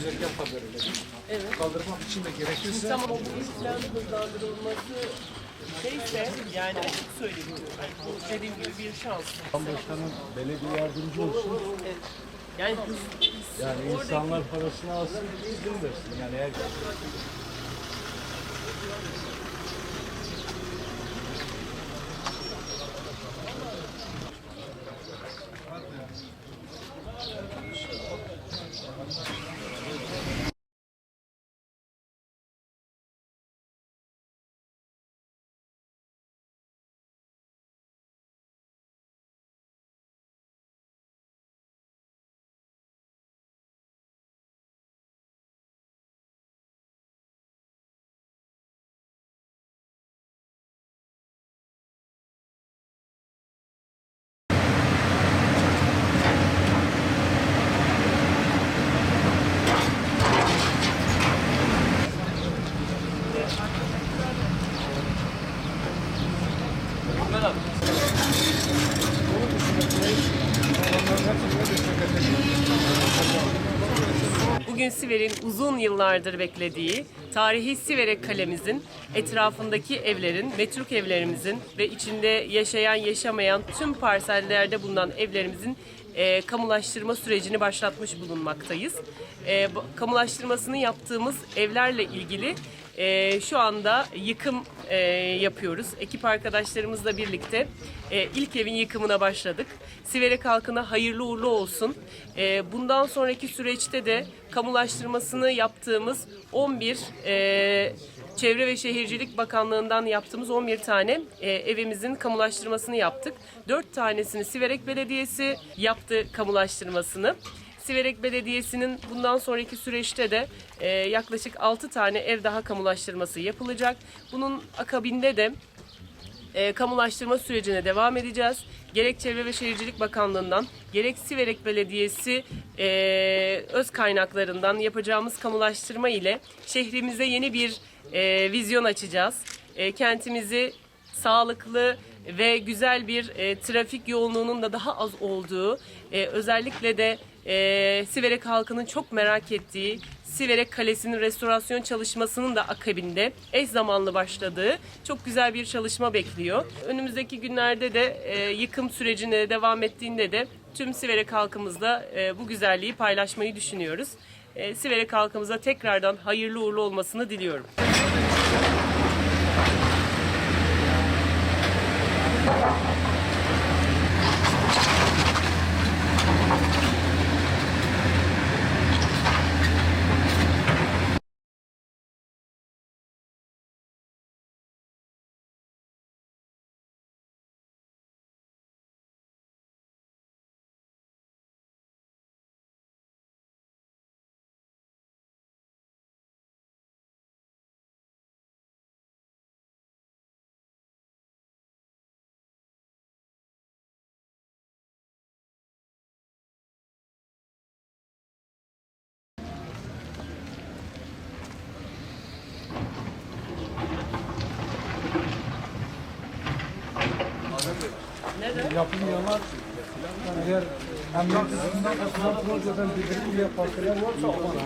güzergah da belirledik. Evet. Kaldırmak için de gerekirse Tamam bu iş planı hızlandırılması şeyse yani açık söyleyeyim. Bu dediğim gibi bir şans. Başkanım belediye yardımcı olsun. Evet. Yani Yani insanlar parasını alsın, izin versin. Yani her Bugün Siver'in uzun yıllardır beklediği tarihi Siverek kalemizin etrafındaki evlerin, metruk evlerimizin ve içinde yaşayan yaşamayan tüm parsellerde bulunan evlerimizin e, kamulaştırma sürecini başlatmış bulunmaktayız. E, kamulaştırmasını yaptığımız evlerle ilgili e, şu anda yıkım e, yapıyoruz. Ekip arkadaşlarımızla birlikte e, ilk evin yıkımına başladık. Siverek halkına hayırlı uğurlu olsun. E, bundan sonraki süreçte de kamulaştırmasını yaptığımız 11 e, Çevre ve Şehircilik Bakanlığı'ndan yaptığımız 11 tane e, evimizin kamulaştırmasını yaptık. 4 tanesini Siverek Belediyesi yaptı kamulaştırmasını. Siverek Belediyesi'nin bundan sonraki süreçte de e, yaklaşık 6 tane ev daha kamulaştırması yapılacak. Bunun akabinde de e, kamulaştırma sürecine devam edeceğiz. Gerek Çevre ve Şehircilik Bakanlığı'ndan, gerek Siverek Belediyesi e, öz kaynaklarından yapacağımız kamulaştırma ile şehrimize yeni bir e, vizyon açacağız. E, kentimizi sağlıklı ve güzel bir e, trafik yoğunluğunun da daha az olduğu, e, özellikle de e, Siverek halkının çok merak ettiği Siverek Kalesi'nin restorasyon çalışmasının da akabinde eş zamanlı başladığı çok güzel bir çalışma bekliyor. Önümüzdeki günlerde de e, yıkım sürecine devam ettiğinde de tüm Siverek halkımızla e, bu güzelliği paylaşmayı düşünüyoruz. E, Siverek halkımıza tekrardan hayırlı uğurlu olmasını diliyorum. Yapılmayanlar eğer emniyet açısından katılan projeden bildirim diye partiler varsa o bana.